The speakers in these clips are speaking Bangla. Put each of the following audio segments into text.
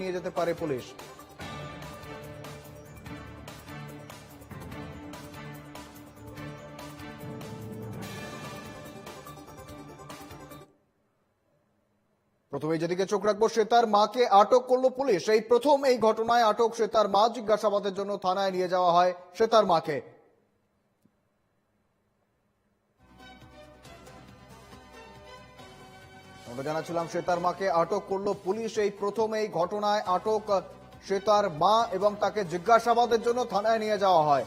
নিয়ে যেতে পারে পুলিশ? প্রথমে যেদিকে চোখ রাখব, শ্বেতার মাকে আটক করল পুলিশ। এই প্রথম এই ঘটনায় আটক শ্বেতার মা জিজ্ঞাসাবাদের জন্য থানায় নিয়ে যাওয়া হয় শ্বেতার মাকে। আমরা জানাচ্ছিলাম, শ্বেতার মাকে আটক করল পুলিশ। এই প্রথম এই ঘটনায় আটক শ্বেতার মা এবং তাকে জিজ্ঞাসাবাদের জন্য থানায় নিয়ে যাওয়া হয়।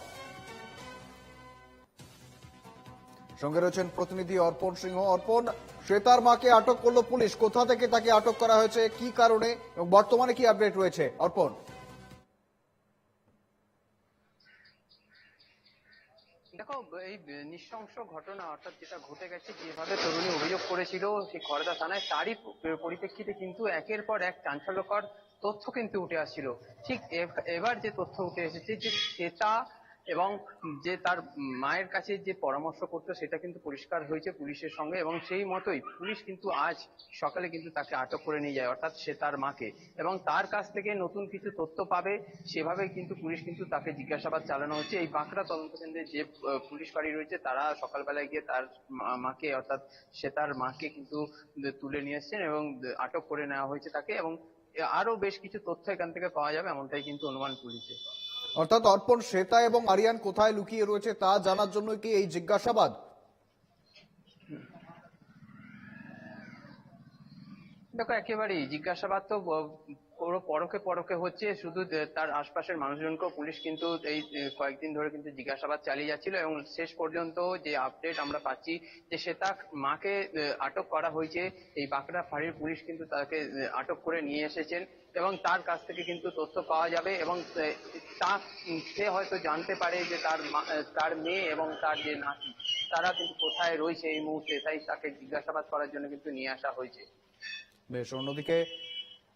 সঙ্গে রয়েছেন প্রতিনিধি অর্পণ সিংহ। অর্পণ, শ্বেতার মাকে আটক করল পুলিশ। কোথা থেকে তাকে আটক করা হয়েছে? কি কারণে? এবং বর্তমানে কি আপডেট রয়েছে? অর্পণ। দেখো, এই নৃশংস ঘটনা অর্থাৎ যেটা ঘটে গেছে, যেভাবে তরুণী অভিযোগ করেছিল, সেই খড়দা থানায় তারই পরিপ্রেক্ষিতে কিন্তু একের পর এক চাঞ্চল্যকর তথ্য কিন্তু উঠে আসছিল। ঠিক এবার যে তথ্য উঠে এসেছে যে শ্বেতা এবং যে তার মায়ের কাছে যে পরামর্শ করতো সেটা কিন্তু পরিষ্কার হয়েছে পুলিশের সঙ্গে এবং সেই মতোই পুলিশ কিন্তু আজ সকালে কিন্তু তাকে আটক করে নিয়ে যায় অর্থাৎ সে তার মাকে। এবং তার কাছ থেকে নতুন কিছু তথ্য পাবে সেভাবে কিন্তু পুলিশ কিন্তু তাকে জিজ্ঞাসাবাদ চালানো হচ্ছে। এই বাঁকড়া তদন্ত কেন্দ্রে যে আহ, পুলিশ ফাঁড়ি রয়েছে তারা সকালবেলায় গিয়ে তার মাকে অর্থাৎ সে তার মাকে কিন্তু তুলে নিয়ে এসছেন এবং আটক করে নেওয়া হয়েছে তাকে এবং আরও বেশ কিছু তথ্য এখান থেকে পাওয়া যাবে এমনটাই কিন্তু অনুমান পুলিশের অর্থাৎ অর্পণ শ্বেতা এবং আরিয়ান কোথায় লুকিয়ে রয়েছে তা জানার জন্য কি এই জিজ্ঞাসাবাদ? দেখো, একেবারেই জিজ্ঞাসাবাদ তো পুরো পরকে পরকে হচ্ছে শুধু তার আশপাশের মানুষজনকেও পুলিশ কিন্তু এই কয়েকদিন ধরে কিন্তু জিজ্ঞাসাবাদ চালিয়ে যাচ্ছিল এবং শেষ পর্যন্ত যে আপডেট আমরা পাচ্ছি যে সে তার মাকে আটক করা হয়েছে। এই বাঁকড়া ফাঁড়ির পুলিশ কিন্তু তাকে আটক করে নিয়ে এসেছেন এবং তার কাছ থেকে কিন্তু তথ্য পাওয়া যাবে এবং তা, সে হয়তো জানতে পারে যে তার তার মেয়ে এবং তার যে নাতি, তারা কিন্তু কোথায় রয়েছে এই মুহূর্তে, তাই তাকে জিজ্ঞাসাবাদ করার জন্য কিন্তু নিয়ে আসা হয়েছে। বেশ, অন্যদিকে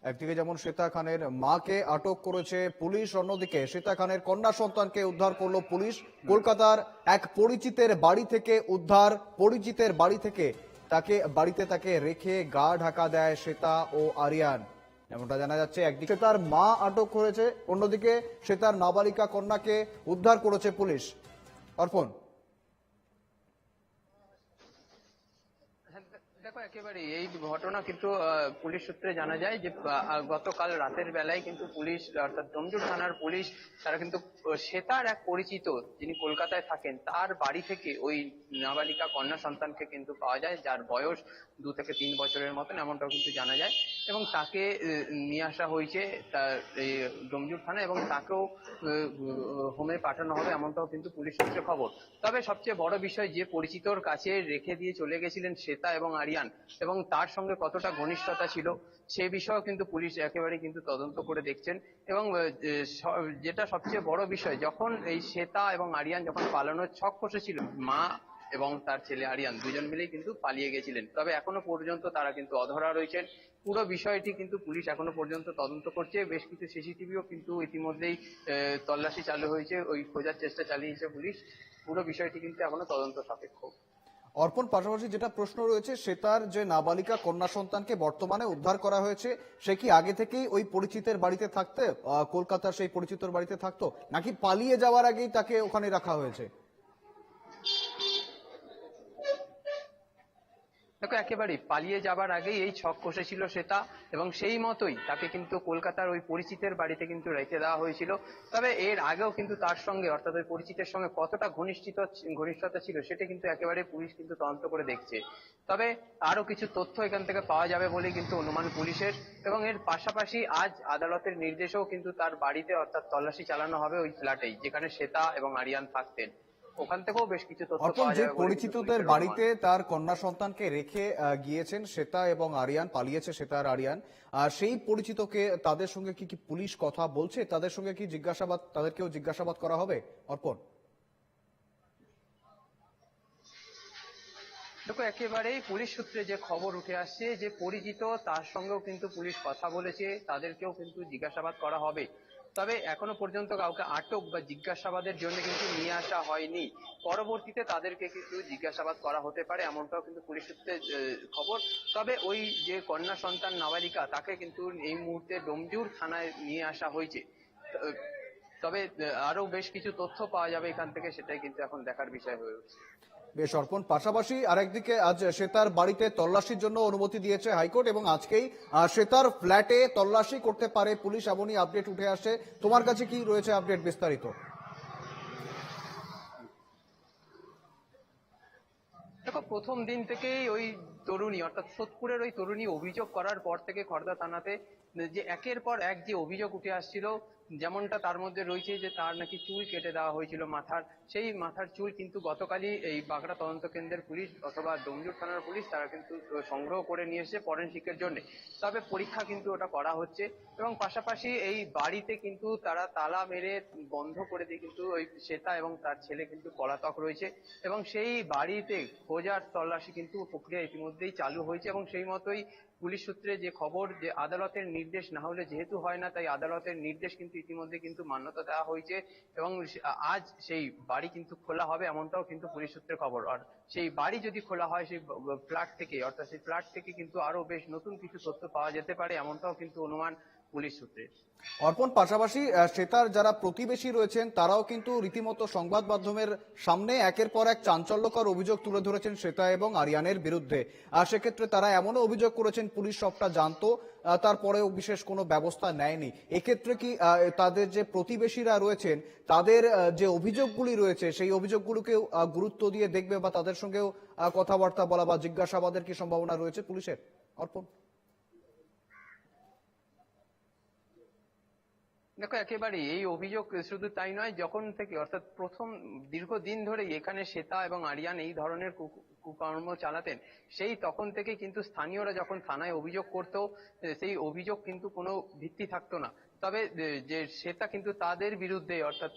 একদিকে যেমন শ্বেতা খানের মাকে আটক করেছে পুলিশ, অন্যদিকে শ্বেতা খানের কন্যা সন্তানকে উদ্ধার করল পুলিশ। কলকাতার এক পরিচিতের বাড়ি থেকে উদ্ধার, পরিচিতের বাড়ি থেকে তাকে, বাড়িতে তাকে রেখে গা ঢাকা দেয় শ্বেতা ও আরিয়ান। এমনটা জানা যাচ্ছে, একদিকে তার মা আটক করেছে, অন্যদিকে শ্বেতার নাবালিকা কন্যাকে উদ্ধার করেছে পুলিশ। অর্পণ হ্যাঁ, দেখো একেবারে এই ঘটনা কিন্তু পুলিশ সূত্রে জানা যায় যে গতকাল রাতের বেলায় কিন্তু পুলিশ, অর্থাৎ ডোমজুর থানার পুলিশ, তারা কিন্তু শ্বেতার এক পরিচিত যিনি কলকাতায় থাকেন, তার বাড়ি থেকে ওই নাবালিকা কন্যা সন্তানকে কিন্তু পাওয়া যায়, যার বয়স দু থেকে তিন বছরের মতন, এমনটাও কিন্তু জানা যায়। এবং তাকে নিয়ে আসা হয়েছে তার এই ডোমজুর থানা এবং তাকেও হোমে পাঠানো হবে, এমনটাও কিন্তু পুলিশ সূত্রে খবর। তবে সবচেয়ে বড় বিষয়, যে পরিচিতর কাছে রেখে দিয়ে চলে গেছিলেন শ্বেতা এবং আরিয়ান এবং তার সঙ্গে কতটা ঘনিষ্ঠতা ছিল, সে বিষয়েও কিন্তু পুলিশ একেবারে কিন্তু তদন্ত করে দেখছেন। এবং যেটা সবচেয়ে বড় বিষয়, যখন এই শ্বেতা এবং আরিয়ান যখন পালানোর ছক কষেছিল মা এবং তার ছেলে আরিয়ান দুজন মিলেই কিন্তু পালিয়ে গেছিলেন। তবে এখনও পর্যন্ত তারা কিন্তু অধরা রয়েছেন। পুরো বিষয়টি কিন্তু পুলিশ এখনও পর্যন্ত তদন্ত করছে। বেশ কিছু সিসিটিভিও কিন্তু ইতিমধ্যেই তল্লাশি চালু হয়েছে, ওই খোঁজার চেষ্টা চালিয়েছে পুলিশ। পুরো বিষয়টি কিন্তু এখনও তদন্ত সাপেক্ষ। অর্পণ, পাশাপাশি যেটা প্রশ্ন রয়েছে সে তার যে নাবালিকা কন্যা সন্তানকে বর্তমানে উদ্ধার করা হয়েছে, সে কি আগে থেকেই ওই পরিচিতের বাড়িতে থাকতে কলকাতার সেই পরিচিতর বাড়িতে থাকতো, নাকি পালিয়ে যাওয়ার আগেই তাকে ওখানে রাখা হয়েছে? দেখো একেবারেই পালিয়ে যাবার আগেই এই ছক কষেছিল সেটা এবং সেই মতোই তাকে কিন্তু কলকাতার ওই পরিচিতের বাড়িতে কিন্তু রেখে দেওয়া হয়েছিল। তবে এর আগেও কিন্তু তার সঙ্গে, অর্থাৎ ওই পরিচিতের সঙ্গে কতটা ঘনিষ্ঠিত ঘনিষ্ঠতা ছিল সেটা কিন্তু একেবারে পুলিশ কিন্তু তদন্ত করে দেখছে। তবে আরও কিছু তথ্য এখান থেকে পাওয়া যাবে বলে কিন্তু অনুমান পুলিশের এবং এর পাশাপাশি আজ আদালতের নির্দেশেও কিন্তু তার বাড়িতে অর্থাৎ তল্লাশি চালানো হবে ওই ফ্ল্যাটেই, যেখানে শ্বেতা এবং আরিয়ান থাকতেন। ওখান থেকেও বেশ কিছু তথ্য পাওয়া যে যাবে পরিচিতদের বাড়িতে তার কন্যা সন্তানকে রেখে গিয়েছেন শ্বেতা এবং আরিয়ান পালিয়েছে শ্বেতা আর আরিয়ান। আর সেই পরিচিতকে তাদের সঙ্গে কি কি পুলিশ কথা বলছে? তাদের সঙ্গে কি জিজ্ঞাসাবাদ তাদেরকেও জিজ্ঞাসাবাদ করা হবে? অর্পণ। দেখো একেবারেই পুলিশ সূত্রে যে খবর উঠে আসছে যে পরিচিত তার সঙ্গেও কিন্তু পুলিশ কথা বলেছে তাদেরকেও কিন্তু জিজ্ঞাসাবাদ করা হবে। তবে এখনও পর্যন্ত কাউকে আটক বা জিজ্ঞাসাবাদের জন্য কিন্তু নিয়ে আসা হয়নি। পরবর্তীতে তাদেরকে কিন্তু জিজ্ঞাসাবাদ করা হতে পারে, এমনটাও কিন্তু পুলিশ সূত্রে খবর। তবে ওই যে কন্যা সন্তান নাবালিকা, তাকে কিন্তু এই মুহূর্তে ডোমজুর থানায় নিয়ে আসা হয়েছে। তবে আরও বেশ কিছু তথ্য পাওয়া যাবে এখান থেকে, সেটাই কিন্তু এখন দেখার বিষয় হয়ে উঠছে। বেশ অর্পণ। পাশাপাশি আরেকদিকে আজ শ্বেতার বাড়িতে তল্লাশির জন্য অনুমতি দিয়েছে হাইকোর্ট এবং আজকেই শ্বেতার ফ্ল্যাটে তল্লাশি করতে পারে পুলিশ এমনই আপডেট উঠে আসে। তোমার কাছে কি রয়েছে আপডেট বিস্তারিত? দেখো, প্রথম দিন থেকেই ওই তরুণী, অর্থাৎ সোদপুরের ওই তরুণী অভিযোগ করার পর থেকে খড়দা থানাতে যে একের পর এক যে অভিযোগ উঠে আসছিল, যেমনটা তার মধ্যে রয়েছে যে তার নাকি চুল কেটে দেওয়া হয়েছিল মাথার। সেই মাথার চুল কিন্তু গতকালই এই বাগড়া তদন্ত কেন্দ্রের পুলিশ অথবা ডোমজুর থানার পুলিশ তারা কিন্তু সংগ্রহ করে নিয়ে এসেছে ফরেনসিকের জন্য। তবে পরীক্ষা কিন্তু ওটা করা হচ্ছে এবং পাশাপাশি এই বাড়িতে কিন্তু তারা তালা মেরে বন্ধ করে দিয়ে কিন্তু ওই শ্বেতা এবং তার ছেলে কিন্তু পলাতক রয়েছে। এবং সেই বাড়িতে খোঁজার তল্লাশি কিন্তু প্রক্রিয়া ইতিমধ্যেই চালু হয়েছে এবং সেই মতোই পুলিশ সূত্রে যে খবর যে আদালতের নির্দেশ না হলে যেহেতু হয় না, তাই আদালতের নির্দেশ কিন্তু ইতিমধ্যে কিন্তু মান্যতা দেওয়া হয়েছে এবং আজ সেই বাড়ি কিন্তু খোলা হবে এমনটাও কিন্তু পুলিশ সূত্রে খবর। আর সেই বাড়ি যদি খোলা হয়, সেই ফ্ল্যাট থেকে, অর্থাৎ সেই ফ্ল্যাট থেকে কিন্তু আরও বেশ নতুন কিছু তথ্য পাওয়া যেতে পারে এমনটাও কিন্তু অনুমান পুলিশ সূত্রে। অর্পণ পাশাপাশি শ্বেতার যারা প্রতিবেশী রয়েছেন তারাও কিন্তু রীতিমতো সংবাদ মাধ্যমের সামনে একের পর এক চাঞ্চল্যকর অভিযোগ তুলে ধরেছেন শ্বেতা এবং আরিয়ানের বিরুদ্ধে। আর সেক্ষেত্রে তারা এমনও অভিযোগ করেছেন পুলিশ সবটা জানতো তারপরেও বিশেষ কোনো ব্যবস্থা নেয়নি। এক্ষেত্রে কি তাদের যে প্রতিবেশীরা রয়েছেন তাদের যে অভিযোগগুলি রয়েছে সেই অভিযোগগুলোকেও আহ, গুরুত্ব দিয়ে দেখবে বা তাদের সঙ্গেও কথাবার্তা বলা বা জিজ্ঞাসাবাদের কি সম্ভাবনা রয়েছে পুলিশের? অর্পণ। দেখো, একেবারে এই অভিযোগ শুধু তাই নয়, যখন থেকে, অর্থাৎ প্রথম দীর্ঘদিন ধরে এখানে শ্বেতা এবং আরিয়ান এই ধরনের কুকর্ম চালাতেন, সেই তখন থেকে কিন্তু স্থানীয়রা যখন থানায় অভিযোগ করতো, সেই অভিযোগ কিন্তু কোনো ভিত্তি থাকতো না। তবে যে শ্বেতা কিন্তু তাদের বিরুদ্ধে, অর্থাৎ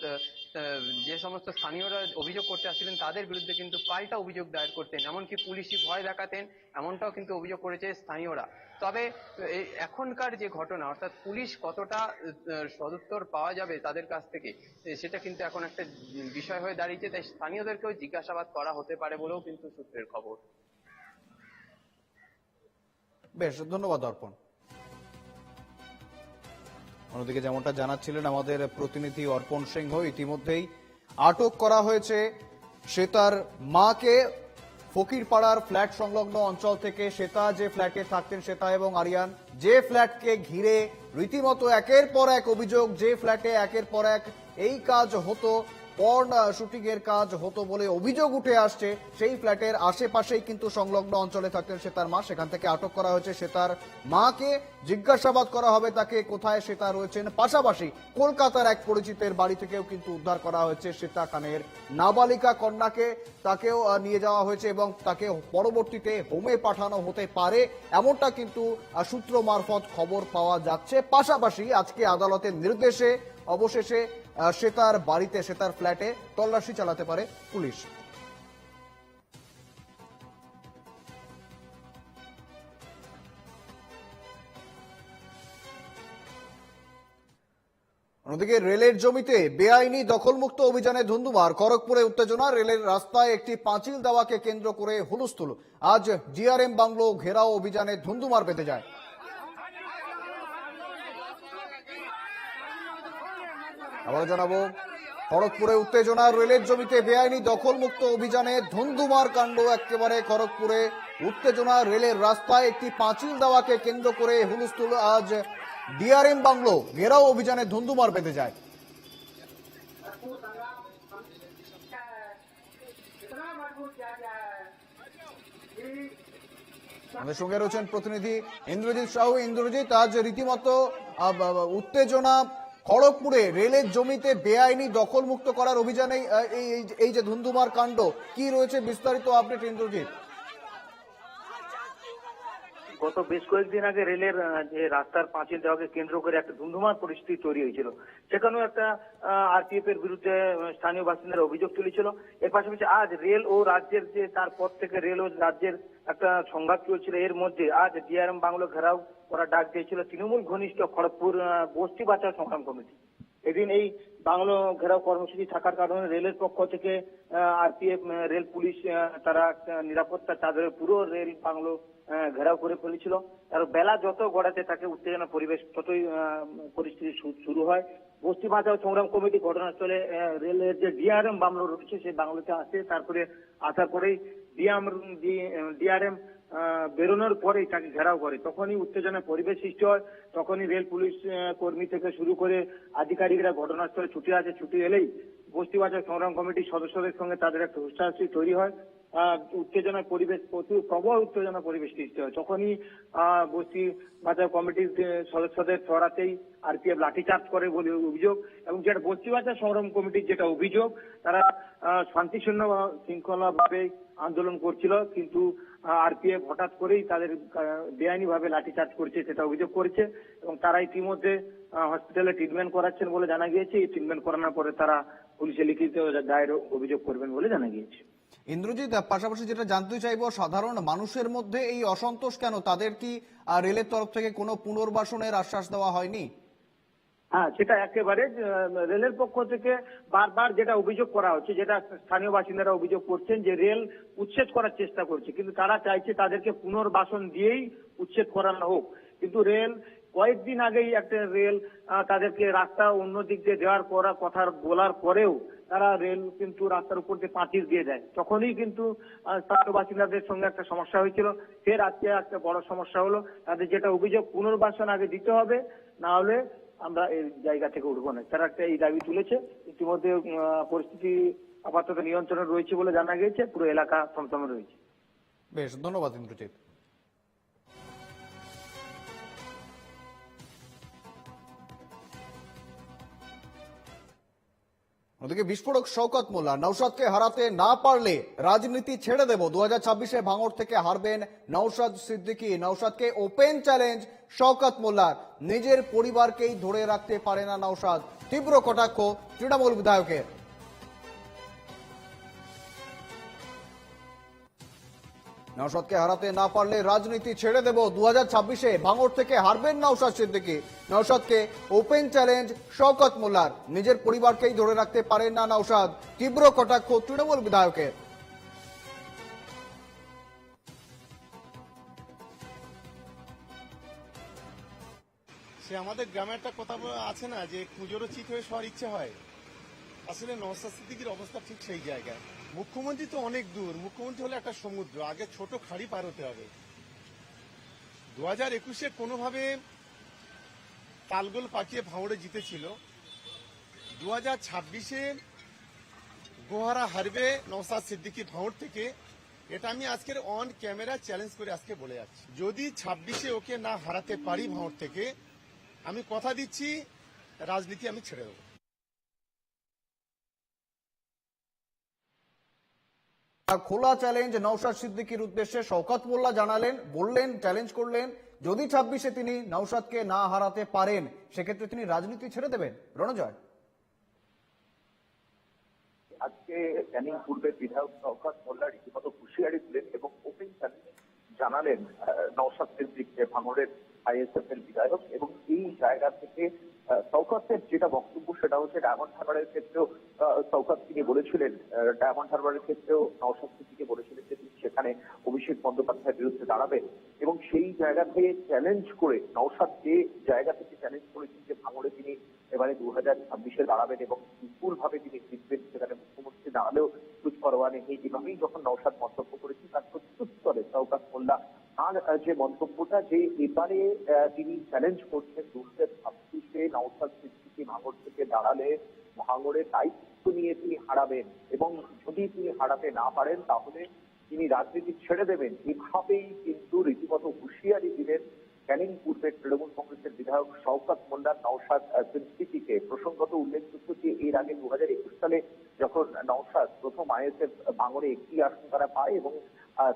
যে সমস্ত স্থানীয়রা অভিযোগ করতে আসছিলেন, তাদের বিরুদ্ধে কিন্তু পাল্টা অভিযোগ দায়ের করতেন। এমনকি পুলিশি ভয় দেখাতেন, এমনটাও কিন্তু অভিযোগ করেছে স্থানীয়রা। তবে এখনকার যে ঘটনা, অর্থাৎ পুলিশ কতটা সদুত্তর পাওয়া যাবে তাদের কাছ থেকে সেটা কিন্তু এখন একটা বিষয় হয়ে দাঁড়িয়েছে। তাই স্থানীয়দেরকেও জিজ্ঞাসাবাদ করা হতে পারে বলেও কিন্তু সূত্রের খবর। বেশ, ধন্যবাদ অর্পণ। অন্যদিকে যেমনটা জানাচ্ছিলেন আমাদের প্রতিনিধি অর্পণ সিংহ, ইতিমধ্যেই আটক করা হয়েছে। সে তার মাকে ফকিরপাড়ার ফ্ল্যাট সংলগ্ন অঞ্চল থেকে। শ্বেতা যে ফ্ল্যাটে থাকতেন শ্বেতা এবং আরিয়ান যে ফ্ল্যাটকে ঘিরে রীতিমতো একের পর এক অভিযোগ, যে ফ্ল্যাটে একের পর এক এই কাজ হতো, পর্ন শুটিং এর কাজ হতো বলে অভিযোগ উঠে আসছে, সেই ফ্ল্যাটের আশেপাশেই কিন্তু সংলগ্ন অঞ্চলে থাকতেন শ্বেতার মা। সেখান থেকে আটক করা হয়েছে শ্বেতার মাকে। জিজ্ঞাসাবাদ করা হবে তাকে, কোথায় শ্বেতা রয়েছেন। পাশাপাশি কলকাতার এক পরিচিতের বাড়ি থেকেও কিন্তু উদ্ধার করা হয়েছে শ্বেতা খানের নাবালিকা কন্যাকে। তাকেও নিয়ে যাওয়া হয়েছে এবং তাকে পরবর্তীতে হোমে পাঠানো হতে পারে। এমনটা কিন্তু সূত্র মারফত খবর পাওয়া যাচ্ছে। পাশাপাশি আজকে আদালতের নির্দেশে, অবশেষে শ্বেতার বাড়িতে শ্বেতার ফ্ল্যাটে তল্লাশি চালাতে পারে পুলিশ। অন্যদিকে রেলের জমিতে বেআইনি দখলমুক্ত অভিযানে ধুন্ধুমার, খড়গপুরে উত্তেজনা, রেলের রাস্তায় একটি পাঁচিল দেওয়াকে কেন্দ্র করে হুলস্থুল আজ জিআরএম বাংলো ঘেরাও অভিযানে ধুন্ধুমার পেতে যায়। আবার জানাব, খড়গপুরে উত্তেজনা, রেলের জমিতে বেআইনি দখলমুক্ত অভিযানে ধুন্ধুমার কাণ্ড একেবারে খড়গপুরে। উত্তেজনা, রেলের রাস্তায় একটি পাঁচিল দেওয়াকে কেন্দ্র করে হুলস্থুল আজ ডিআরএম বাংলো, ঘেরাও অভিযানে ধুন্ধুমার বেঁধে যায়। আমাদের সঙ্গে রয়েছেন প্রতিনিধি ইন্দ্রজিৎ সাহু। ইন্দ্রজিৎ, আজ রীতিমতো উত্তেজনা খড়গপুরে রেলের জমিতে বেআইনি দখলমুক্ত করার অভিযানে এই যে ধুন্ধুমার কাণ্ড, কি রয়েছে বিস্তারিত আপডেট ইন্দ্রজিৎ? গত বেশ কয়েকদিন আগে রেলের যে রাস্তার পাঁচিল দেওয়াকে কেন্দ্র করে একটা ধুমধুমার পরিস্থিতি তৈরি হয়েছিল। সেখানেও একটা আরপিএফ এর বিরুদ্ধে স্থানীয় বাসিন্দারা অভিযোগ তুলেছিল। এর পাশাপাশি আজ রেল ও রাজ্যের যে তারপর থেকে রেল ও রাজ্যের একটা সংঘাত চলছিল। এর মধ্যে আজ ডিআরএম বাংলো ঘেরাও করার ডাক দিয়েছিল তৃণমূল ঘনিষ্ঠ খড়গপুর বস্তি বাঁচাও সংগ্রাম কমিটি। এদিন এই বাংলো ঘেরাও কর্মসূচি থাকার কারণে রেলের পক্ষ থেকে আরপিএফ রেল পুলিশ তারা নিরাপত্তা চাদরে পুরো রেল বাংলো ঘেরাও করে ফেলেছিল। আর বেলা যত গড়াতে তাকে উত্তেজনা পরিবেশ ততই পরিস্থিতি শুরু হয়। বস্তি বাঁচাও সংগ্রাম কমিটি ঘটনাস্থলে রেলের যে ডিআরএম বাংলো রয়েছে, সেই বাংলোতে আসে। তারপরে আসার পরেই ডিএম ডিআরএম বেরোনোর পরেই তাকে ঘেরাও করে। তখনই উত্তেজনা পরিবেশ সৃষ্টি হয়। তখনই রেল পুলিশ কর্মী থেকে শুরু করে আধিকারিকরা ঘটনাস্থলে ছুটে আছে ছুটি এলেই বস্তি বাঁচাও সংগ্রাম কমিটির সদস্যদের সঙ্গে তাদের একটা হুস্টাহুস্টি তৈরি হয়। আহ, উত্তেজনার পরিবেশ প্রচুর প্রবল উত্তেজনা পরিবেশ সৃষ্টি হয়। তখনই বস্তি বাঁচাও কমিটির সদস্যদের ছড়াতেই আরপিএফ লাঠিচার্জ করে বলে অভিযোগ এবং যেটা বস্তি বাঁচাও সংগ্রাম কমিটির যেটা অভিযোগ তারা শান্তিশূন্য শৃঙ্খলা ভাবে আন্দোলন করছিল কিন্তু আরপিএফ হঠাৎ করেই তাদের বেআইনি ভাবে লাঠিচার্জ করছে সেটা অভিযোগ করেছে এবং তারা ইতিমধ্যে হসপিটালে ট্রিটমেন্ট করাচ্ছেন বলে জানা গিয়েছে। এই ট্রিটমেন্ট করানোর পরে তারা পুলিশে লিখিত দায়ের অভিযোগ করবেন বলে জানা গিয়েছে। ইন্দ্রজিৎ পাশাপাশি যেটা জানতে চাইব, সাধারণ মানুষের মধ্যে এই অসন্তোষ কেন? তাদের কি রেলের তরফ থেকে কোনো পুনর্বাসনের আশ্বাস দেওয়া হয়নি? হ্যাঁ সেটা একেবারে রেলের পক্ষ থেকে বারবার যেটা অভিযোগ করা হচ্ছে, যেটা স্থানীয় বাসিন্দারা অভিযোগ করছেন যে রেল উচ্ছেদ করার চেষ্টা করছে। কিন্তু তারা চাইছে তাদেরকে পুনর্বাসন দিয়েই উচ্ছেদ করানো হোক। কিন্তু রেল কয়েকদিন আগেই একটা রেল তাদেরকে রাস্তা অন্য দিক দিয়ে দেওয়ার করা কথা বলার পরেও তারা রেল কিন্তু রাস্তার উপর দিয়ে পাঁচিল দিয়ে দেয়। তখনই কিন্তু স্থানীয় বাসিন্দাদের সঙ্গে একটা সমস্যা হয়েছিল। ফের আজকে একটা বড় সমস্যা হলো, তাদের যেটা অভিযোগ পুনর্বাসন আগে দিতে হবে, না হলে আমরা এই জায়গা থেকে উঠবো না। তারা একটা এই দাবি তুলেছে। ইতিমধ্যে পরিস্থিতি আপাতত নিয়ন্ত্রণে রয়েছে বলে জানা গিয়েছে। পুরো এলাকা থমথমে রয়েছে। বেশ, ধন্যবাদ ইন্দ্রজিৎ। ওদিকে বিস্ফোরক শওকত মোল্লা নৌসাদকে হারাতে না পারলে রাজনীতি ছেড়ে দেব। দু হাজার ছাব্বিশে ভাঙড় থেকে হারবেন নৌসাদ সিদ্দিকি। নৌসাদকে ওপেন চ্যালেঞ্জ শওকত মোল্লার। নিজের পরিবারকেই ধরে রাখতে পারে না নৌসাদ তীব্র কটাক্ষ তৃণমূল বিধায়কের। নওশাদকে হারাতে না পারলে রাজনীতি ছেড়ে দেব দু হাজার ছাব্বিশে। ভাঙড় থেকে হারবেন নওশাদ সিদ্দিকি। নওশাদকে ওপেন চ্যালেঞ্জ শওকত মোল্লার। নিজের পরিবারকেই ধরে রাখতে পারেন না নওশাদ। তীব্র কটাক্ষ তৃণমূল বিধায়কের। সে আমাদের গ্রামে একটা কথা আছে না, যে পুজোরও চিত হয়ে সবার ইচ্ছে হয়। আসলে নওসাদ সিদ্দিকির অবস্থা ঠিক সেই জায়গায়। মুখ্যমন্ত্রী তো অনেক দূর। মুখ্যমন্ত্রী হলো একটা সমুদ্র। আগে ছোট খাড়ি পার হতে হবে। দু হাজার একুশে কোনোভাবে তালগোল পাকিয়ে ভাঙড়ে জিতেছিল। দু হাজার ছাব্বিশে গোহারা হারবে নওসাদ সিদ্দিকি ভাঙড় থেকে। এটা আমি আজকের অন ক্যামেরা চ্যালেঞ্জ করে আজকে বলে যাচ্ছি। যদি ছাব্বিশে ওকে না হারাতে পারি ভাঙড় থেকে, আমি কথা দিচ্ছি, রাজনীতি আমি ছেড়ে দেবো। খোলা চ্যালেঞ্জ নওশাদ সিদ্দিকির উদ্দেশ্যে শওকত মোল্লা জানালেন, বললেন চ্যালেঞ্জ করলেন, যদি ছাব্বিশে তিনি নওশাদকে না হারাতে পারেন, সেক্ষেত্রে তিনি রাজনীতি ছেড়ে দেবেন। রণজয়। আজকে ক্যানিং পূর্বের বিধায়ক শওকত মোল্লা রীতিমতো হুঁশিয়ারি দিলেন এবং ওপেন চ্যালেঞ্জ জানালেন নওশাদ সিদ্দিককে ভাঙড়ের আইএসএফ এর বিধায়ক এবং এই জায়গা থেকে শওকতের যেটা বক্তব্য সেটা হচ্ছে ডায়মন্ড হারবারের ক্ষেত্রেও শওকত তিনি বলেছিলেন ডায়মন্ড হারবারের ক্ষেত্রেও নওশাদ সিদ্দিকে বলেছিলেন যে তিনি সেখানে অভিষেক বন্দ্যোপাধ্যায়ের বিরুদ্ধে দাঁড়াবেন এবং সেই জায়গা থেকে চ্যালেঞ্জ করে, নওশাদ যে জায়গা থেকে চ্যালেঞ্জ করেছেন যে ভাঙড়ে তিনি এবারে দু হাজার ছাব্বিশে দাঁড়াবেন এবং বিপুল ভাবে তিনি জিতবেন, সেখানে মুখ্যমন্ত্রী দাঁড়ালেও কুচ পরোয়া নেই এইভাবেই যখন নওশাদ মন্তব্য করেছেন, তার প্রত্যুত্তরে চৌকাত মোল্লা তার যে মন্তব্যটা যে এবারে তিনি চ্যালেঞ্জ করছেন দু হাজার ছাব্বিশে নওশাদ সিদ্দিকি ভাঙড় থেকে দাঁড়ালে ভাঙড়ের দায়িত্ব নিয়ে তিনি হারাবেন এবং যদি তিনি হারাতে না পারেন তাহলে তিনি রাজনীতি ছেড়ে দেবেন। এভাবেই কিন্তু রীতিমতো হুঁশিয়ারি দিলেন ক্যানিং পূর্বের তৃণমূল কংগ্রেসের বিধায়ক শওকত মোল্লা নওশাদ আহ, সিদ্দিকীকে। প্রসঙ্গত উল্লেখযোগ্য যে এর আগে দু হাজার একুশ সালে যখন নওশাদ প্রথম আইএসএফ ভাঙড়ে একটি আসন তারা পায় এবং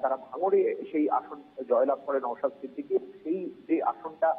তারা ভাঙড়ে সেই আসন জয়লাভ করে নওশাদ সিদ্দিকী। সেই যে আসনটা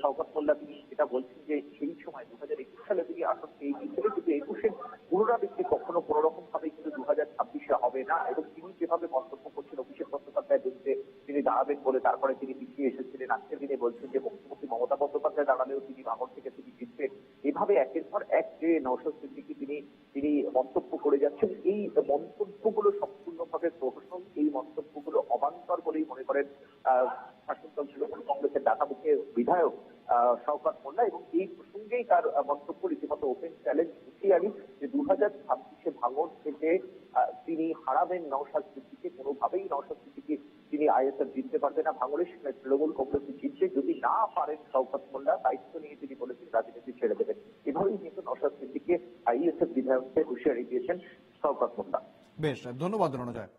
শওকত মোল্লা তিনি যেটা বলছেন যে সেই সময় দু হাজার একুশ সালে তিনি আসন পেয়ে গিয়েছিলেন, কিন্তু একুশের পুনরাবৃত্তি কখনো কোনো রকম ভাবে কিন্তু দু হাজার ছাব্বিশে হবে না এবং তিনি যেভাবে মন্তব্য করছেন, অভিষেক বন্দ্যোপাধ্যায় বিরুদ্ধে তিনি দাঁড়াবেন বলে তারপরে তিনি পিছিয়ে এসেছিলেন। আজকের দিনে বলছেন যে মুখ্যমন্ত্রী মমতা বন্দ্যোপাধ্যায় দাঁড়ালেও তিনি ভাঙড় থেকে তিনি জিতবেন এভাবে একের পর এক যে নৌশাদ সিদ্দিকী তিনি তিনি মন্তব্য করে যাচ্ছেন এই মন্তব্যগুলো সম্পূর্ণভাবে প্রহসন এই মন্তব্যগুলো অবান্তর বলেই মনে করেন আহ, শাসক দল তৃণমূল কংগ্রেসের ডাকামুখে বিধায়ক আহ, শওকত মোল্লা এবং এই প্রসঙ্গেই তার আহ, মন্তব্য রীতিমতো ওপেন চ্যালেঞ্জ হুঁশিয়ারি যে দু হাজার ছাব্বিশে ভাঙড় থেকে আহ, তিনি হারাবেন নওশাদ সিদ্দিকে কোনোভাবেই নওশাদ সিদ্দিকি তিনি আইএসএফ জিততে পারবে না ভাঙড়ে সেখানে তৃণমূল কংগ্রেস জিতছে যদি না পারেন শওকত মোল্লা দায়িত্ব নিয়ে তিনি বলেছেন রাজনীতি ছেড়ে দেবেন এভাবেই কিন্তু নওশাদ সিদ্দিককে আইএসএফ বিধায়ককে হুঁশিয়ারি দিয়েছেন শওকত মোল্লা বেশ ধন্যবাদ রণজয়।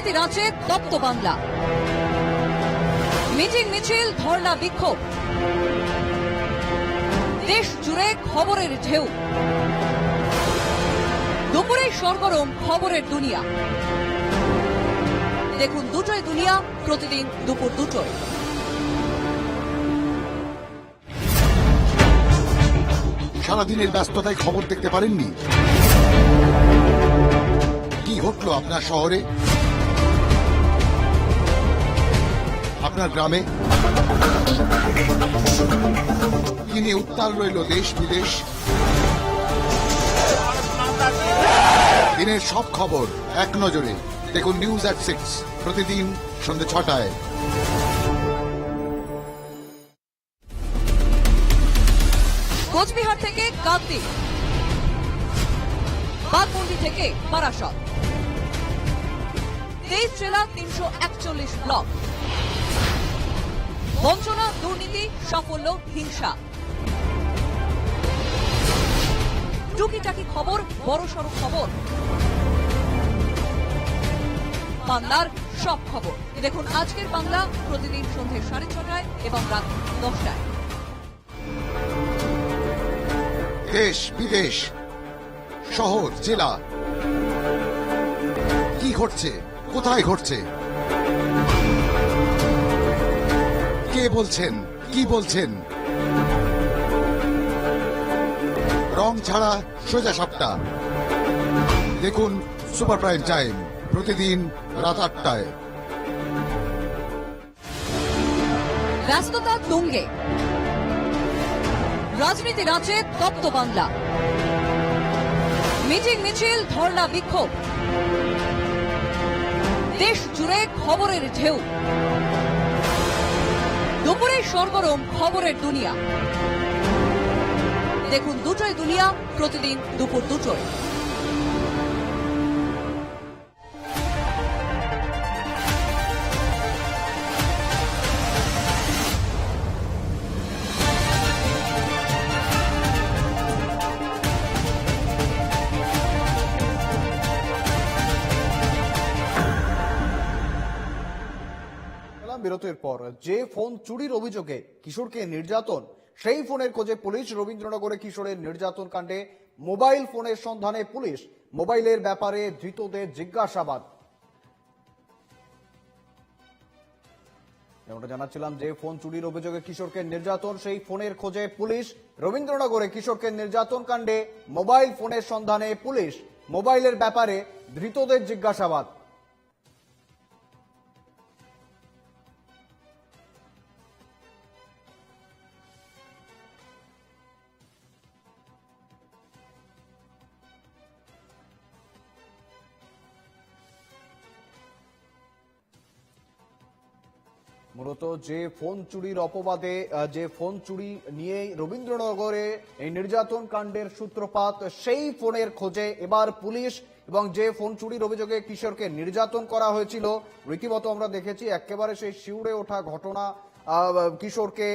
রাজনীতি রাজ্যে তপ্ত বাংলা। মিটিং মিছিল, ধর্ণা, বিক্ষোভ। দেশ জুড়ে খবরের ঢেউ। দুপুরে সরগরম খবরের দুনিয়া। দেখুন দুটোই দুনিয়া প্রতিদিন দুপুর দুটোয়। সারাদিনের ব্যস্ততায় খবর দেখতে পারেননি? কি ঘটলো আপনার শহরে? আপনার গ্রামে। নিয়ে উত্তাল রইল দেশ বিদেশ। দিনের সব খবর এক নজরে। দেখুন নিউজ অ্যাট সিক্স প্রতিদিন সন্ধ্যে ছটায়। কোচবিহার থেকে কান্তি। বাঘমুন্ডি থেকে বারাসত তেইশ জেলা তিনশো একচল্লিশ ব্লক। বঞ্চনা, দুর্নীতি, সাফল্য, হিংসা। টুকিটাকি খবর বড়সড় খবর। বাংলার সব খবর। দেখুন আজকের বাংলা, প্রতিদিন সন্ধ্যে সাড়ে ছটায় এবং রাত দশটায়। দেশ বিদেশ, শহর, জেলা। কি ঘটছে? কোথায় ঘটছে? কে বলছেন? কি বলছেন? রং ছাড়া সোজা সাপটা। দেখুন সুপার প্রাইম টাইম প্রতিদিন রাত আটটায়। ব্যস্ততা তুঙ্গে। রাজনীতি রাজ্যে তপ্ত বাংলা। মিটিং মিছিল, ধর্ণা বিক্ষোভ। দেশ জুড়ে খবরের ঢেউ। সরগরম খবরের দুনিয়া। দেখুন দুটোই দুনিয়া প্রতিদিন দুপুর দুটোয়। বিরতির পর যে ফোন চুরির অভিযোগে কিশোরকে নির্যাতন, সেই ফোনের খোঁজে পুলিশ রবীন্দ্রনগরে কিশোরের নির্যাতন কাণ্ডে মোবাইল ফোনের সন্ধানে পুলিশ মোবাইলের ব্যাপারে ধৃতদের জিজ্ঞাসাবাদ। যেমনটা জানাচ্ছিলাম যে ফোন চুরির অভিযোগে কিশোরকে নির্যাতন, সেই ফোনের খোঁজে পুলিশ রবীন্দ্রনগরে কিশোরকে নির্যাতন কাণ্ডে মোবাইল ফোনের সন্ধানে পুলিশ মোবাইলের ব্যাপারে ধৃতদের জিজ্ঞাসাবাদ। মূলত যে ফোন চুরির অপবাদে যে ফোন চুরি নিয়ে রবীন্দ্রনগরে এই নির্যাতন কাণ্ডের সূত্রপাত, সেই ফোনের খোঁজে এবার পুলিশ এবং যে ফোন চুরির অভিযোগে কিশোরকে নির্যাতন করা হয়েছিল, রীতিমতো আমরা দেখেছি একেবারে সেই শিউরে ওঠা ঘটনা কিশোরকে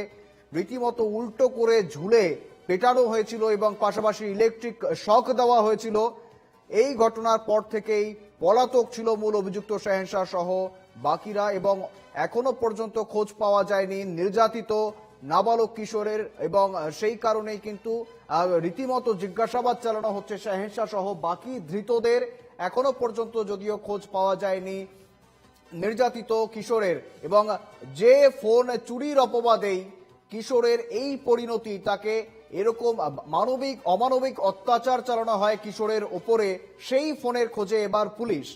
রীতিমতো উল্টো করে ঝুলে পেটানো হয়েছিল এবং পাশাপাশি ইলেকট্রিক শক দেওয়া হয়েছিল। এই ঘটনার পর থেকেই পলাতক ছিল মূল অভিযুক্ত শাহেনশাহ সহ বাকিরা এবং এখনও পর্যন্ত খোঁজ পাওয়া যায়নি নির্যাতিত নাবালক কিশোরের এবং সেই কারণেই কিন্তু রীতিমতো জিজ্ঞাসাবাদ চালানো হচ্ছে শাহেনশাহ সহ বাকি ধৃতদের। এখনও পর্যন্ত যদিও খোঁজ পাওয়া যায়নি নির্যাতিত কিশোরের এবং যে ফোন চুরির অপবাদেই কিশোরের এই পরিণতি, তাকে এরকম মানবিক অমানবিক অত্যাচার চালানো হয় কিশোরের ওপরে, সেই ফোনের খোঁজে এবার পুলিশ।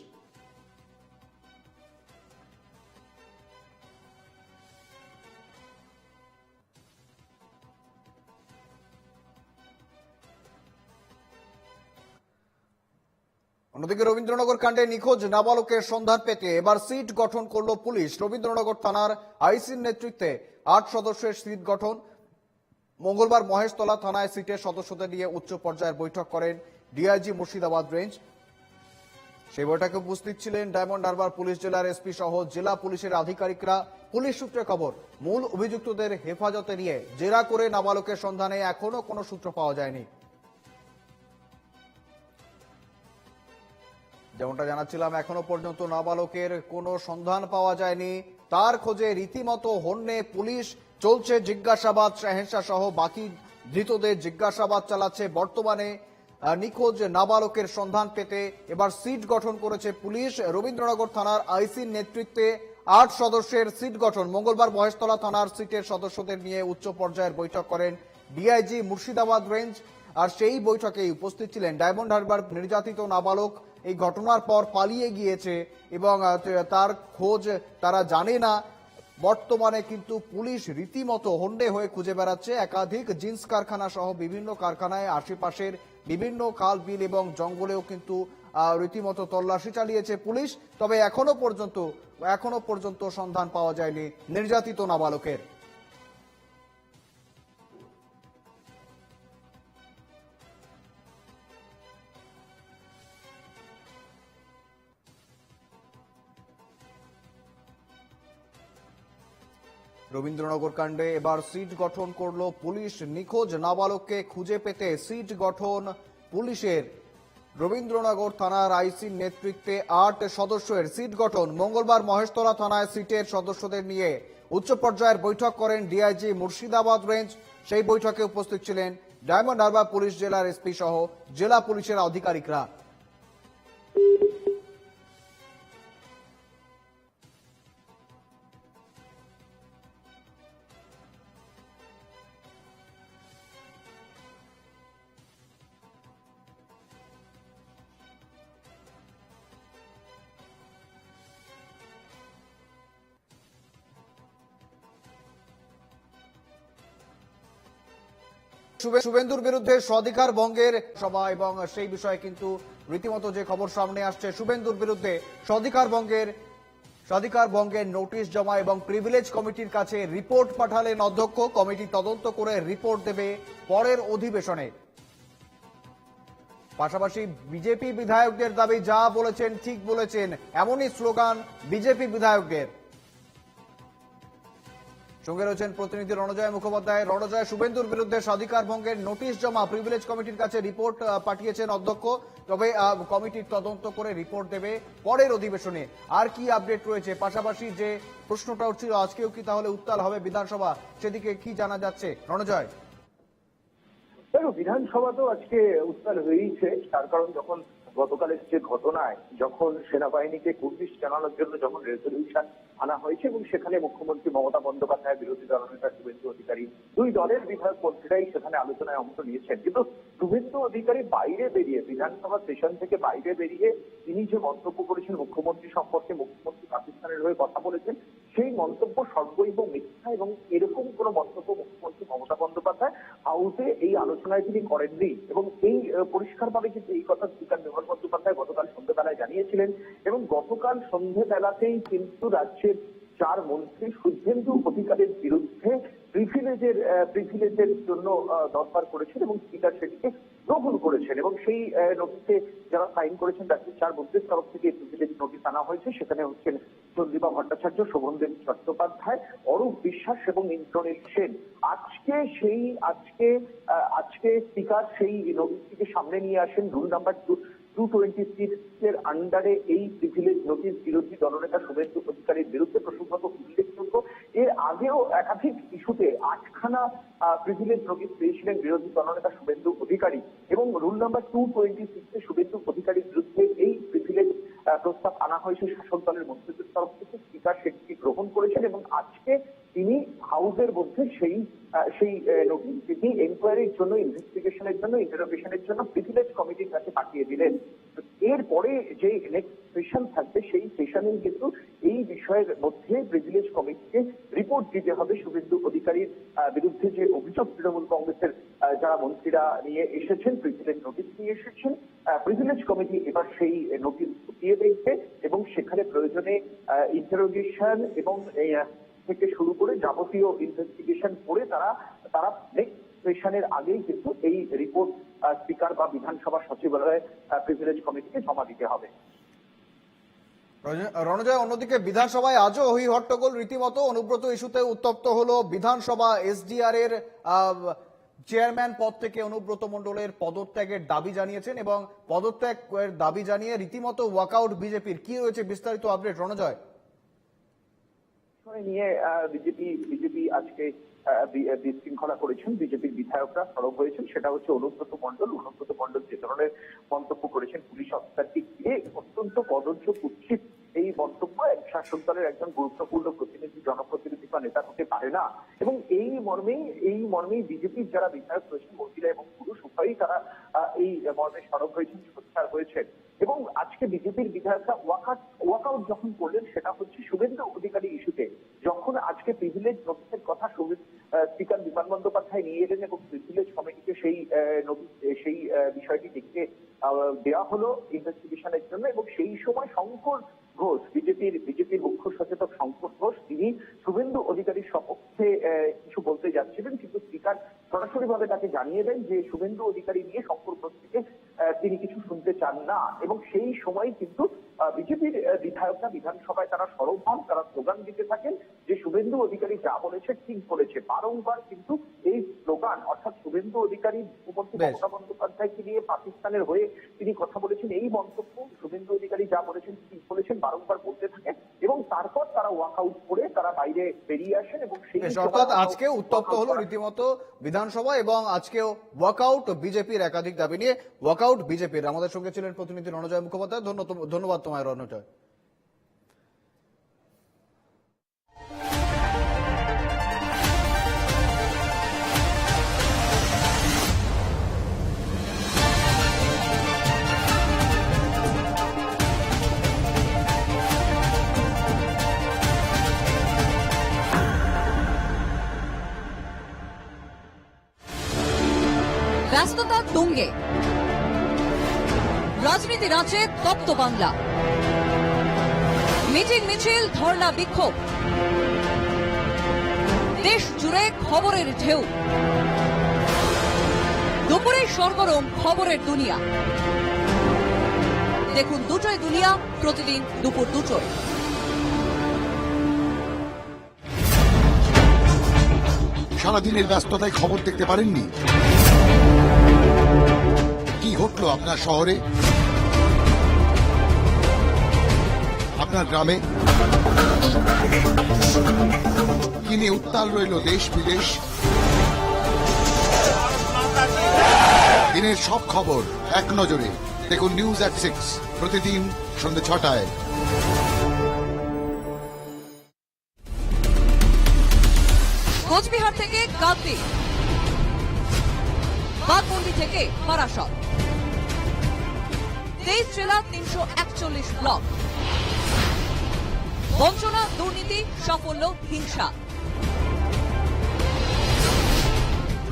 অন্যদিকে রবীন্দ্রনগর কাণ্ডে নিখোঁজ নাবালকের সন্ধান পেতে এবার সিট গঠন করল পুলিশ। রবীন্দ্রনগর থানার আইসির নেতৃত্বে আট সদস্যের সিট গঠন। মঙ্গলবার মহেশতলা থানায় সিটের সদস্যদের নিয়ে উচ্চ পর্যায়ের বৈঠক করেন ডিআইজি মুর্শিদাবাদ রেঞ্জ। সেই বৈঠকে উপস্থিত ছিলেন ডায়মন্ড হারবার পুলিশ জেলার এসপি সহ জেলা পুলিশের আধিকারিকরা। পুলিশ সূত্রে খবর, মূল অভিযুক্তদের হেফাজতে নিয়ে জেরা করে নাবালকের সন্ধানে এখনও কোনো সূত্র পাওয়া যায়নি। যেমনটা জানাচ্ছিলাম, এখনও পর্যন্ত নাবালকের কোনো সন্ধান পাওয়া যায়নি। তার খোঁজে রীতিমতো হন্যে পুলিশ চলছে জিজ্ঞাসাবাদ শাহেনশা সহ বাকি ধৃতদের জিজ্ঞাসাবাদ চালাচ্ছে। বর্তমানে নিখোঁজ নাবালকের সন্ধান পেতে এবার সিট গঠন করেছে পুলিশ। রবীন্দ্রনগর থানার আইসির নেতৃত্বে আট সদস্যের সিট গঠন। মঙ্গলবার মহেশতলা থানার সিটের সদস্যদের নিয়ে উচ্চ পর্যায়ের বৈঠক করেন ডিআইজি মুর্শিদাবাদ রেঞ্জ। আর সেই বৈঠকে উপস্থিত ছিলেন ডায়মন্ড হারবার নির্যাতিত নাবালক এই ঘটনার পর পালিয়ে গিয়েছে এবং তার খোঁজ তারা জানে না। বর্তমানে কিন্তু পুলিশ রীতিমতো হন্ডে হয়ে খুঁজে বেড়াচ্ছে। একাধিক জিন্স কারখানা সহ বিভিন্ন কারখানায় আশেপাশের বিভিন্ন খাল বিল এবং জঙ্গলেও কিন্তু রীতিমতো তল্লাশি চালিয়েছে পুলিশ। তবে এখনও পর্যন্ত এখনও পর্যন্ত সন্ধান পাওয়া যায়নি নির্যাতিত নাবালকের। রবীন্দ্রনগর কাণ্ডে এবার সিট গঠন করল পুলিশ নিখোঁজ নাবালককে খুঁজে পেতে সিট গঠন পুলিশের। রবীন্দ্রনগর থানার আইসির নেতৃত্বে আট সদস্যের সিট গঠন। মঙ্গলবার মহেশতলা থানায় সিটের সদস্যদের নিয়ে উচ্চ পর্যায়ের বৈঠক করেন ডিআইজি মুর্শিদাবাদ রেঞ্জ। সেই বৈঠকে উপস্থিত ছিলেন ডায়মন্ড হারবার পুলিশ জেলার এসপি সহ জেলা পুলিশের আধিকারিকরা। শুভেন্দুর বিরুদ্ধে স্বাধিকার ভঙ্গের সভা এবং সেই বিষয়ে কিন্তু রীতিমতো যে খবর সামনে আসছে, শুভেন্দুর বিরুদ্ধে স্বাধিকার ভঙ্গের স্বাধিকার ভঙ্গের নোটিশ জমা এবং প্রিভিলেজ কমিটির কাছে রিপোর্ট পাঠালেন অধ্যক্ষ। কমিটি তদন্ত করে রিপোর্ট দেবে পরের অধিবেশনে। পাশাপাশি বিজেপি বিধায়কদের দাবি, যা বলেছেন, ঠিক বলেছেন, এমনই স্লোগান বিজেপি বিধায়কদের। সঙ্গে রয়েছেন প্রতিনিধি রণজয় মুখোপাধ্যায়। রণজয়, শুভেন্দুর বিরুদ্ধে স্বাধিকার ভঙ্গের নোটিশ জমা। প্রিভিলেজ কমিটির কাছে রিপোর্ট পাঠিয়েছেন অধ্যক্ষ। তবে কমিটির তদন্ত করে রিপোর্ট দেবে পরের অধিবেশনে। আর কি আপডেট রয়েছে? পাশাপাশি যে প্রশ্নটা উঠছিল আজকেও কি তাহলে উত্তাল হবে বিধানসভা? সেদিকে কি জানা যাচ্ছে? রণজয়। বিধানসভা তো আজকে উত্তাল হয়েইছে। তার কারণ যখন গতকালের যে ঘটনায় যখন সেনাবাহিনীকে কুর্দিশ জানানোর জন্য যখন রেজলিউশন আনা হয়েছে এবং সেখানে মুখ্যমন্ত্রী মমতা বন্দ্যোপাধ্যায়, বিরোধী দলনেতা শুভেন্দু অধিকারী, দুই দলের বিধায়ক মন্ত্রীরাই সেখানে আলোচনায় অংশ নিয়েছেন। কিন্তু শুভেন্দু অধিকারী বাইরে বেরিয়ে, বিধানসভা সেশন থেকে বাইরে বেরিয়ে তিনি যে মন্তব্য করেছেন মুখ্যমন্ত্রী সম্পর্কে, মুখ্যমন্ত্রী পাকিস্তানের হয়ে কথা বলেছেন সেই মন্তব্য সর্বৈব মিথ্যা এবং এরকম কোনো মন্তব্য মুখ্যমন্ত্রী মমতা বন্দ্যোপাধ্যায় হাউসে এই আলোচনায় তিনি করেননি এবং এই পরিষ্কারভাবে কিন্তু এই কথা স্পিকার বিমান বন্দ্যোপাধ্যায় গতকাল সন্ধ্যেবেলায় জানিয়েছিলেন এবং গতকাল সন্ধ্যেবেলাতেই কিন্তু রাজ্যের চার মন্ত্রী শুভেন্দু অধিকারের বিরুদ্ধে প্রিভিলেজের প্রিভিলেজের জন্য দরবার করেছেন এবং স্পিকার সেটিকে গ্রহণ করেছেন এবং সেই নোটিশে যারা সাইন করেছেন রাজ্যের চার মন্ত্রীর তরফ থেকে প্রেসিডেন্ট নোটিশ আনা হয়েছে, সেখানে হচ্ছেন চন্দ্রিমা ভট্টাচার্য, শোভনদেব চট্টোপাধ্যায়, অরূপ বিশ্বাস এবং ইন্দ্রনীল সেন। আজকে সেই, আজকে আজকে স্পিকার সেই নোটিশটিকে সামনে নিয়ে আসেন rule number two two twenty six এর আন্ডারে এই প্রিভিলেজ নোটিশ বিরোধী দলনেতা শুভেন্দু অধিকারীর বিরুদ্ধে প্রসঙ্গত উল্লেখযোগ্য এর আগেও একাধিক ইস্যুতে আটখানা প্রিভিলেজ নোটিশ পেয়েছিলেন বিরোধী দলনেতা শুভেন্দু অধিকারী। এবং রুল নাম্বার টু টোয়েন্টি সিক্সে শুভেন্দু অধিকারীর বিরুদ্ধে এই প্রিভিলেজ প্রস্তাব আনা হয়েছে শাসক দলের মন্ত্রীদের তরফ থেকে। স্পিকার সেটি গ্রহণ করেছেন এবং আজকে তিনি হাউসের মধ্যে সেই সেই নোটিশ তিনি এনকোয়ারির জন্য ইনভেস্টিগেশনের জন্য ইন্টারোগেশনের জন্য প্রিভিলেজ কমিটির কাছে পাঠিয়ে দিলেন। এরপরে যে নেক্সট সেশন থাকবে, সেই সেশনে কিন্তু এই বিষয়ের মধ্যে প্রিভিলেজ কমিটিকে রিপোর্ট দিতে হবে শুভেন্দু অধিকারীর বিরুদ্ধে যে অভিযোগ তৃণমূল কংগ্রেসের যারা মন্ত্রীরা নিয়ে এসেছেন প্রিভিলেজ নোটিশ নিয়ে এসেছেন। প্রিভিলেজ কমিটি এবার সেই নোটিশ দিয়ে দেখবে এবং সেখানে প্রয়োজনে ইন্টারোগেশন এবং থেকে শুরু করে যাবতীয় ইনভেস্টিগেশন করে তারা তারা নেক্সট সেশনের আগেই কিন্তু এই রিপোর্ট স্পিকার বা বিধানসভা সচিবালয়ে প্রিভিলেজ কমিটিকে জমা দিতে হবে। রণ- রণজয়, অন্যদিকে বিধানসভায় আজও হই হট্টগোল রীতিমতো। অনুব্রত ইস্যুতে উত্তপ্ত হলো বিধানসভা এসডিআর এর চেয়ারম্যান পদ থেকে অনুব্রত মণ্ডলের পদত্যাগের দাবি জানিয়েছেন এবং পদত্যাগ দাবি জানিয়ে রীতিমতো ওয়াকআউট বিজেপির। কি রয়েছে বিস্তারিত আপডেট, রণজয়? নিয়ে বিজেপি বিজেপি আজকে বিশৃঙ্খলা করেছেন। বিজেপির বিধায়করা সরব হয়েছেন। সেটা হচ্ছে অনুব্রত মন্ডল অনুব্রত মন্ডল যে ধরনের মন্তব্য করেছেন পুলিশ অফিসারকে ঘিরে অত্যন্ত কদর্য কুৎসিত এই মন্তব্য এক শাসক দলের একজন গুরুত্বপূর্ণ প্রতিনিধি, জনপ্রতিনিধি বা নেতা হতে পারে না। এবং এই মর্মেই এই মর্মেই বিজেপির যারা বিধায়ক রয়েছেন মহিলা এবং পুরুষ উভয়ই তারা এই মর্মে সরব হয়েছেন সোচ্চার হয়েছেন। এবং আজকে বিজেপির বিধায়করা ওয়াকআউট ওয়াকআউট যখন করলেন, সেটা হচ্ছে শুভেন্দু অধিকারী ইস্যুতে। যখন আজকে প্রিভিলেজ নোটিসের কথা স্পিকার বিমান বন্দ্যোপাধ্যায় নিয়ে এলেন এবং প্রিভিলেজ কমিটিকে সেই সেই বিষয়টি দেখতে দেওয়া হলো ইনভেস্টিগেশনের জন্য শুভেন্দু অধিকারী নিয়ে শঙ্কর থেকে তিনি কিছু শুনতে চান না। এবং সেই সময় কিন্তু বিজেপির বিধায়করা বিধানসভায় তারা সরব হন তারা স্লোগান দিতে থাকেন যে শুভেন্দু অধিকারী যা বলেছে ঠিক বলেছে বারংবার কিন্তু এই স্লোগান অর্থাৎ শুভেন্দু অধিকারী মুখ্যমন্ত্রী মমতা বন্দ্যোপাধ্যায়কে নিয়ে পাকিস্তানের হয়ে বেশ, অর্থাৎ আজকে উত্তপ্ত হলো রীতিমতো বিধানসভা এবং আজকেও ওয়াকআউট বিজেপির একাধিক দাবি নিয়ে ওয়াকআউট বিজেপির। আমাদের সঙ্গে ছিলেন প্রতিনিধি রণজয় মুখোপাধ্যায়। ধন্য- ধন্যবাদ তোমায় রণজয়। ব্যস্ততা তুঙ্গে। রাজনীতি আছে তপ্ত বাংলা। মিটিং মিছিল, ধর্ণা বিক্ষোভ। দেশ জুড়ে খবরের ঢেউ। দুপুরে সরগরম খবরের দুনিয়া। দেখুন দুটোই দুনিয়া প্রতিদিন দুপুর দুটোয়। সারাদিনের ব্যস্ততায় খবর দেখতে পারেননি? ঘটলো আপনার শহরে? আপনার গ্রামে? কি নিয়ে উত্তাল রইল দেশ বিদেশ? দিনের সব খবর এক নজরে। দেখুন নিউজ অ্যাট সিক্স প্রতিদিন সন্ধ্যে ছটায়। কোচবিহার থেকে গাদ্দি বাঘমন্ডি থেকে বারাসত তেইশ জেলা তিনশো একচল্লিশ ব্লক। বঞ্চনা, দুর্নীতি, সাফল্য, হিংসা।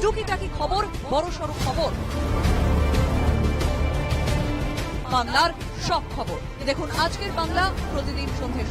টুকিটাকি খবর বড়সড় খবর। বাংলার সব খবর। দেখুন আজকের বাংলা প্রতিদিন সন্ধ্যে